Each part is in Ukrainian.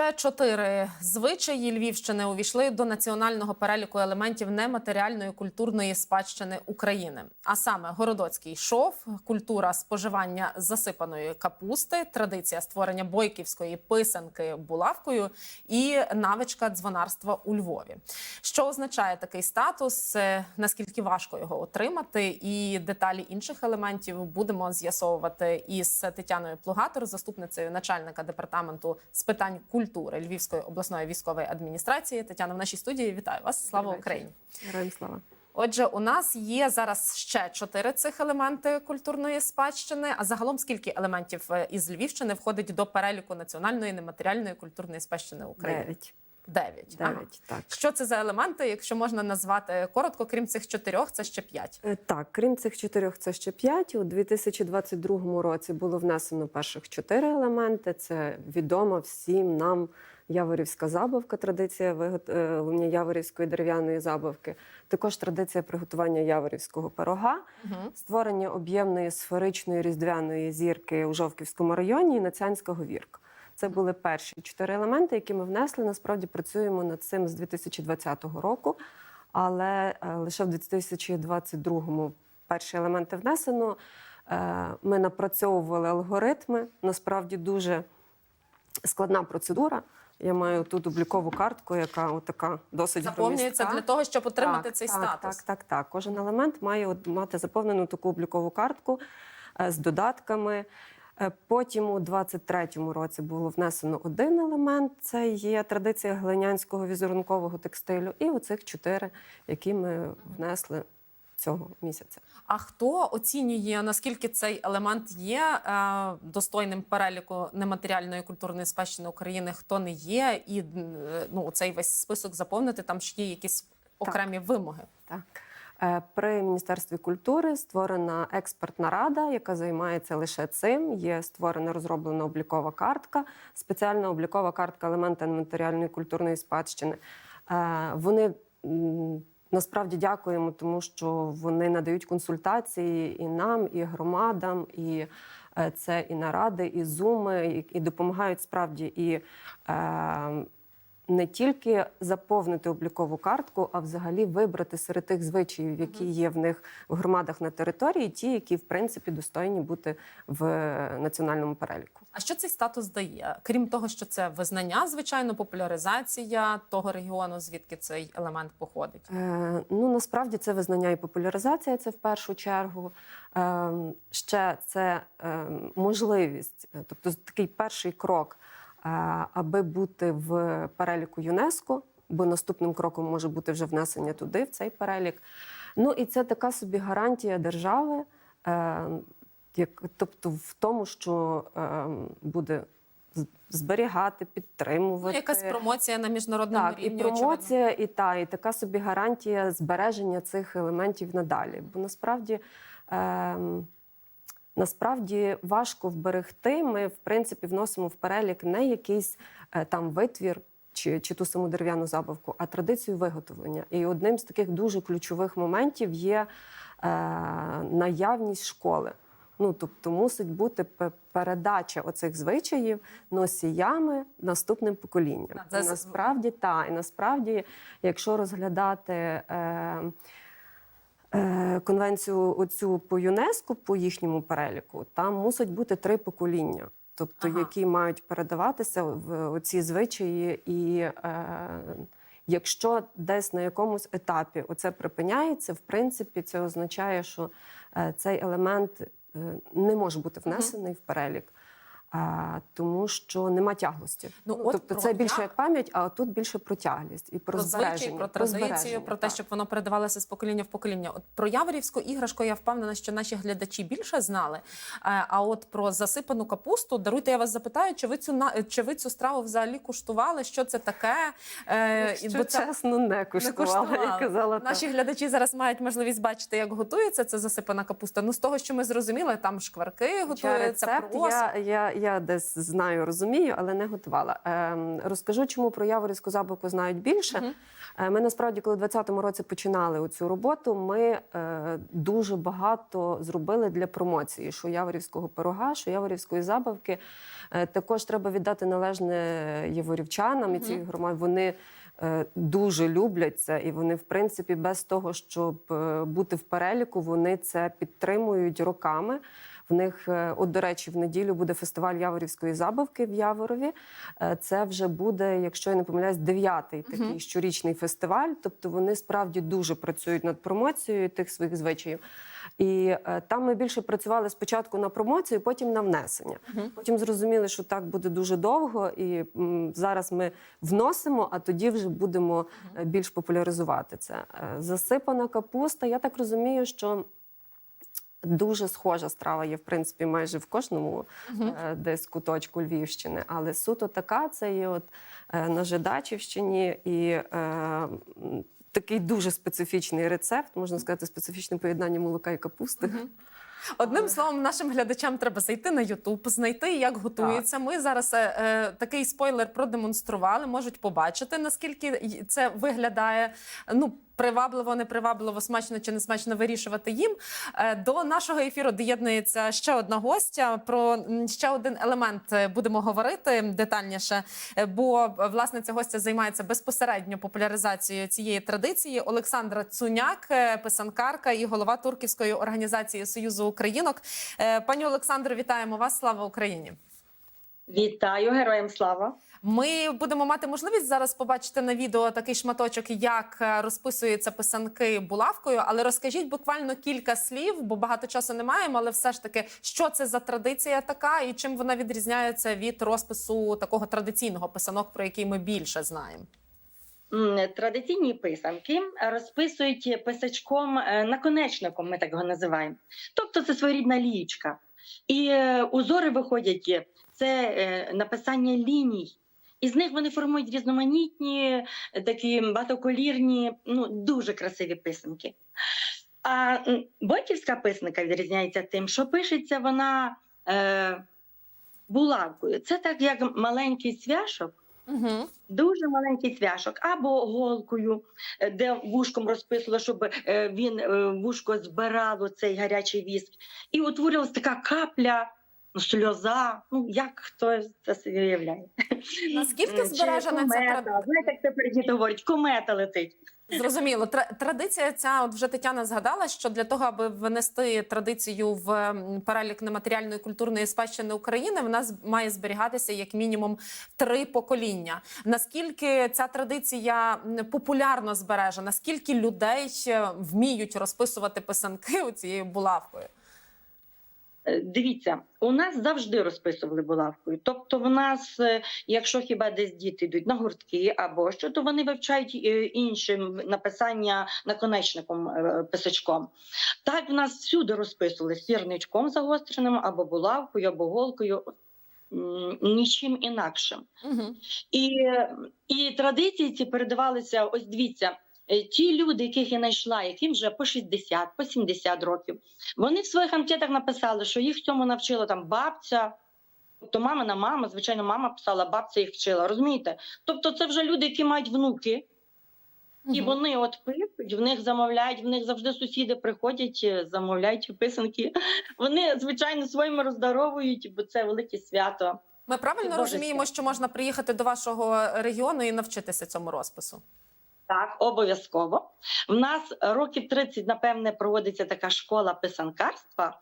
Ще чотири звичаї Львівщини увійшли до національного переліку елементів нематеріальної культурної спадщини України. А саме городоцький шов, культура споживання засипаної капусти, традиція створення бойківської писанки булавкою і навичка дзвонарства у Львові. Що означає такий статус? е, Наскільки важко його отримати? І деталі інших елементів будемо з'ясовувати із Тетяною Плугатор, заступницею начальника департаменту з питань культури Львівської обласної військової адміністрації. Тетяна в нашій студії. Вітаю вас! Слава. Україні! Героям слава. Отже, у нас є зараз ще чотири цих елементи культурної спадщини. А загалом скільки елементів е, із Львівщини входить до переліку національної нематеріальної культурної спадщини України? Дев'ять. Дев'ять. Ага. Так. Що це за елементи? Якщо можна назвати коротко, крім цих чотирьох, це ще п'ять. Е, Так, крім цих чотирьох, це ще п'ять. У 2022 році було внесено перших чотири елементи. Це відома всім нам яворівська забавка, традиція виготовлення яворівської дерев'яної забавки. Також традиція приготування яворівського пирога, Угу. створення об'ємної сферичної різдвяної зірки у Жовківському районі і Нацянська говірка. Це були перші чотири елементи, які ми внесли. Насправді працюємо над цим з 2020 року, але е, лише в 2022 перші елементи внесено. Е, Ми напрацьовували алгоритми. Насправді дуже складна процедура. Я маю тут облікову картку, яка така досить Заповнюється громістка. для того, щоб отримати Так, цей так, статус. Так, так, так. Кожен елемент має мати заповнену таку облікову картку е, з додатками. Е, Потім у 23-му році було внесено один елемент. Це є традиція глинянського візерункового текстилю. І оцих чотири, які ми внесли цього місяця. А хто оцінює наскільки цей елемент є е, достойним переліку нематеріальної культурної спадщини України? Хто не є, і е, ну цей весь список заповнити там ж є якісь окремі вимоги. Так. Е, При Міністерстві культури створена експертна рада, яка займається лише цим. Є створена розроблена облікова картка, спеціальна облікова картка елемента нематеріальної культурної спадщини. Е, Вони насправді дякуємо, тому що вони надають консультації і нам, і громадам, і е, це і наради, і зуми, і, допомагають справді і. Не тільки заповнити облікову картку, а взагалі вибрати серед тих звичаїв, які є в них в громадах на території, ті, які в принципі достойні бути в національному переліку. А що цей статус дає? Крім того, що це визнання, звичайно, популяризація того регіону, звідки цей елемент походить. Е, ну насправді це визнання і популяризація. Це в першу чергу. Е, ще це е, можливість, тобто такий перший крок, аби бути в переліку ЮНЕСКо, бо наступним кроком може бути вже внесення туди, в цей перелік. Ну і це така собі гарантія держави, е, як, тобто в тому, що е, буде зберігати, Ну, підтримувати. якась промоція на міжнародному Так, і рівні. очевидно. промоція, і та, і така собі гарантія збереження цих елементів надалі. Бо насправді. Ем, Насправді важко вберегти. Ми, в принципі, вносимо в перелік не якийсь е, там витвір чи, чи ту саму дерев'яну забавку, а традицію виготовлення. І одним з таких дуже ключових моментів є е, наявність школи. Ну, тобто мусить бути передача оцих звичаїв носіями наступним поколінням. Це І насправді та і насправді, якщо розглядати. Е, Конвенцію оцю по ЮНЕСКО, по їхньому переліку, там мусить бути три покоління, тобто Ага. які мають передаватися в оці звичаї. І е, якщо десь на якомусь етапі оце припиняється, в принципі, це означає, що е, цей елемент е, не може бути внесений в перелік. Тому що нема тяглості. Ну, Ну, от тобто про це більше як пам'ять, а тут більше про тяглість і про, про звичай, збереження. про традицію, збереження, про те, так. щоб воно передавалося з покоління в покоління. От про яворівську іграшку я впевнена, що наші глядачі більше знали. Е, А от про засипану капусту, даруйте, я вас запитаю, чи ви цю на чи ви цю страву взагалі куштували? Що це таке? Е, Якщо бо це- чесно, не куштувала, я казала так. Наші глядачі зараз мають можливість бачити, як готується ця засипана капуста. Ну з того, що ми зрозуміли, там шкварки готуються, рецепт я, я, я десь знаю, розумію, але не готувала. Ем, розкажу, чому про Яворівську забавку знають більше. Е, Ми насправді, коли в 2020 році починали цю роботу, ми е, дуже багато зробили для промоції, що Яворівського пирога, що Яворівської забавки. Е, також треба віддати належне яворівчанам і цій громаді. Вони е, дуже люблять це, і вони, в принципі, без того, щоб бути в переліку, вони це підтримують роками. В них, е, от до речі, в неділю буде фестиваль Яворівської забавки в Яворові. Е, Це вже буде, якщо я не помиляюсь, дев'ятий такий Мгм. щорічний фестиваль. Тобто вони справді дуже працюють над промоцією тих своїх звичаїв. І е, там ми більше працювали спочатку на промоцію, потім на внесення. Мгм. Потім зрозуміли, що так буде дуже довго, і м, зараз ми вносимо, а тоді вже будемо е, більш популяризувати це. Е, Засипана капуста. Я так розумію, що. Дуже схожа страва є, в принципі, майже в кожному Мгм. е, десь куточку Львівщини. Але суто така це є от е, на Жидачівщині і е, такий дуже специфічний рецепт, можна сказати, специфічне поєднання молока і капусти. Мгм. Одним словом, нашим глядачам треба зайти на Ютуб, знайти, як готується. Ми зараз е, е, такий спойлер продемонстрували, можуть побачити, наскільки це виглядає. Ну. Привабливо, непривабливо, смачно чи не смачно вирішувати їм. Е, До нашого ефіру доєднується ще одна гостя. Про ще один елемент е, будемо говорити детальніше. Е, Бо власне ця гостя займається безпосередньо популяризацією цієї традиції. Олександра Цуняк, писанкарка і голова турківської організації Союзу Українок. Пані Олександро, вітаємо вас! Слава Україні! Вітаю, героям слава! Ми будемо мати можливість зараз побачити на відео такий шматочок, як е, розписуються писанки булавкою. Але розкажіть буквально кілька слів, бо багато часу не маємо. Але все ж таки, що це за традиція така, і чим вона відрізняється від розпису такого традиційного писанок, про який ми більше знаємо. Традиційні писанки розписують писачком е, наконечником, ми так його називаємо. Тобто це своєрідна лієчка. І е, узори виходять це е, написання ліній. І з них вони формують різноманітні, е, такі багатоколірні, ну дуже красиві писанки. А бойківська писанка відрізняється тим, що пишеться вона е, булавкою. Це так, як маленький цвяшок. Угу. Дуже маленький цвяшок або голкою, е, де вушком розписувало, щоб він вушко збирало цей гарячий віск. І утворювалася така капля, сльоза. Ну як хто це собі уявляє? Наскільки збережена ця традиція? Знаєте, як тепер діти говорять, комета летить. Зрозуміло, традиція ця, от вже Тетяна згадала, що для того, аби внести традицію в перелік нематеріальної культурної спадщини України, вона з- має зберігатися як мінімум три покоління. Наскільки ця традиція популярно збережена? Скільки людей е, вміють розписувати писанки у цією булавкою? Е, Дивіться, у нас завжди розписували булавкою. Тобто, в нас, е, якщо хіба десь діти йдуть на гуртки або що, то вони вивчають е, іншим написання наконечником писачком. Так в нас всюди розписували сірничком загостреним або булавкою, або голкою. Нічим інакшим. Угу. І, і традиції ці передавалися. Ось дивіться, ті люди, яких я знайшла, яким вже по 60, по 70 років, вони в своїх анкетах написали, що їх цьому навчила там бабця. Тобто мамина мама, звичайно, мама писала, бабця їх вчила. Розумієте? Тобто, це вже люди, які мають внуки, і вони от пишуть, в них замовляють, в них завжди сусіди приходять, е, замовляють писанки. Вони, звичайно, своїми роздаровують, бо це велике свято. Ми правильно розуміємо, що можна приїхати до вашого регіону і навчитися цьому розпису? Так, обов'язково. В нас років 30, напевне, проводиться така школа писанкарства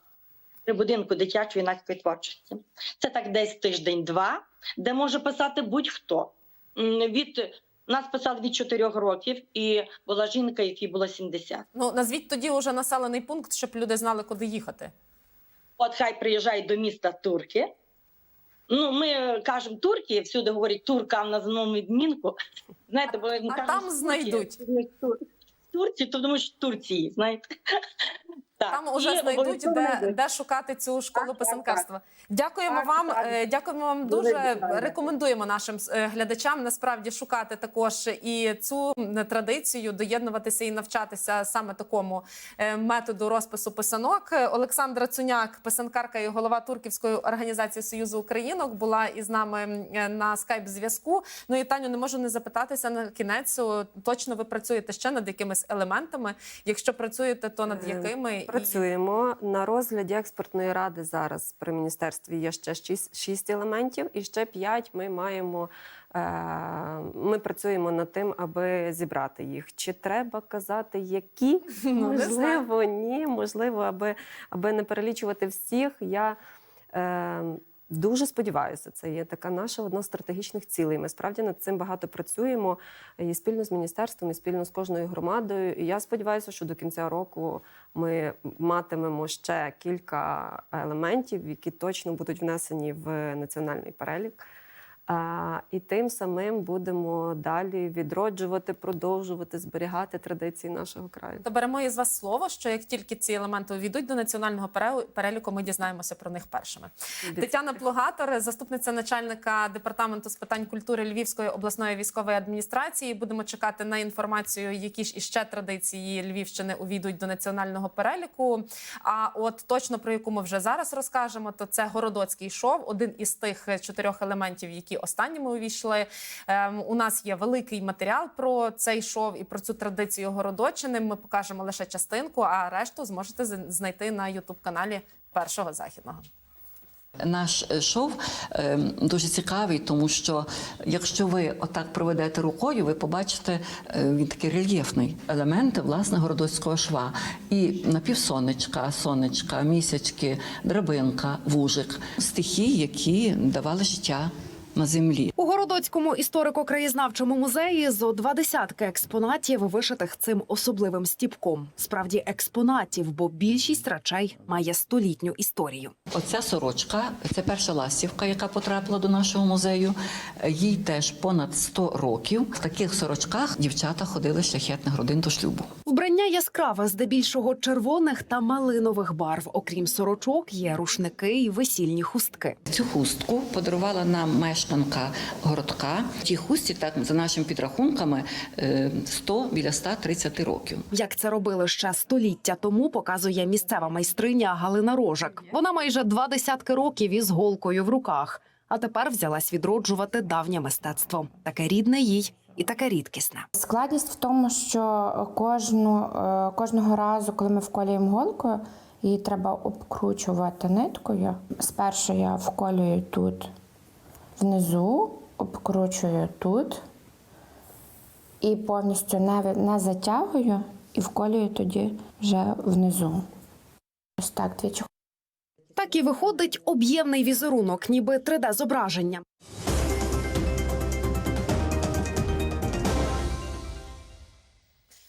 при будинку дитячої юнацької творчості. Це так десь тиждень-два, де може писати будь-хто. Від нас писали від 4 років, і була жінка, якій було 70. Ну назвіть тоді уже населений пункт, щоб люди знали, куди їхати. От хай приїжджають до міста Турки. Ну, ми кажемо турки, всюди говорять турка, а в названому відмінку. Знаєте, бо А кажемо, там знайдуть. в Турції, то тому що в Турції, знаєте. Так, Там уже знайдуть, де, де шукати цю школу Так, так, писанкарства. Дякуємо Так, вам. так. е, Дякуємо вам Дуже дуже. Рекомендуємо нашим е, глядачам насправді шукати також і цю традицію, доєднуватися і навчатися саме такому е, методу розпису писанок. Олександра Цуняк, писанкарка і голова Турківської організації Союзу Українок, була із нами на скайп зв'язку. Ну і Таню, не можу не запитатися на кінець. Точно ви працюєте ще над якимись елементами? Якщо працюєте, то над якими Працюємо на розгляді експертної ради. Зараз при міністерстві є ще шість, шість елементів, і ще п'ять ми маємо. е, Ми працюємо над тим, аби зібрати їх. Чи треба казати, які Ну, можливо, ні, можливо, аби, аби не перелічувати всіх. Я е, дуже сподіваюся, це є така наша одна з стратегічних цілей. Ми справді над цим багато працюємо і спільно з міністерством, і спільно з кожною громадою. І я сподіваюся, що до кінця року ми матимемо ще кілька елементів, які точно будуть внесені в національний перелік. І тим самим будемо далі відроджувати, продовжувати зберігати традиції нашого краю. То беремо із вас слово, що як тільки ці елементи увійдуть до національного переліку, ми дізнаємося про них першими. Тетяна Плугатор, заступниця начальника департаменту з питань культури Львівської обласної військової адміністрації. Будемо чекати на інформацію, які ж іще традиції Львівщини увійдуть до національного переліку. А от точно про яку ми вже зараз розкажемо, то це городоцький шов, один із тих чотирьох елементів, які останніми увійшли. Ем, у нас є великий матеріал про цей шов і про цю традицію городочини. Ми покажемо лише частинку, а решту зможете знайти на ютуб каналі першого західного. Наш е, шов е, дуже цікавий, тому що якщо ви отак проведете рукою, ви побачите е, він такий рельєфний елемент власне городоцького шва. І напівсонечка, сонечка, місячки, драбинка, вужик стихії, які давали життя на землі. У Городоцькому історико-краєзнавчому музеї зо два десятки експонатів, вишитих цим особливим стіпком. Справді експонатів, бо більшість речей має столітню історію. Оця сорочка це перша ластівка, яка потрапила до нашого музею. Їй теж понад 100 років. В таких сорочках дівчата ходили з шляхетних родин до шлюбу. Вбрання яскраве, здебільшого червоних та малинових барв. Окрім сорочок, є рушники і весільні хустки. Цю хустку подарувала нам мешканка городка. Тій хустці, так за нашими підрахунками, е, 100 біля 130 років. Як це робили ще століття тому, показує місцева майстриня Галина Рожак. Вона майже два десятки років із голкою в руках, а тепер взялась відроджувати давнє мистецтво. Таке рідне їй і таке рідкісне. Складність в тому, що кожну, е, кожного разу, коли ми вколюємо голкою, її треба обкручувати ниткою. Спершу я вколюю тут внизу, обкручую тут і повністю не, не затягую і вколюю тоді вже внизу. Ось так двічі. Так і виходить об'ємний візерунок, ніби 3D-зображення.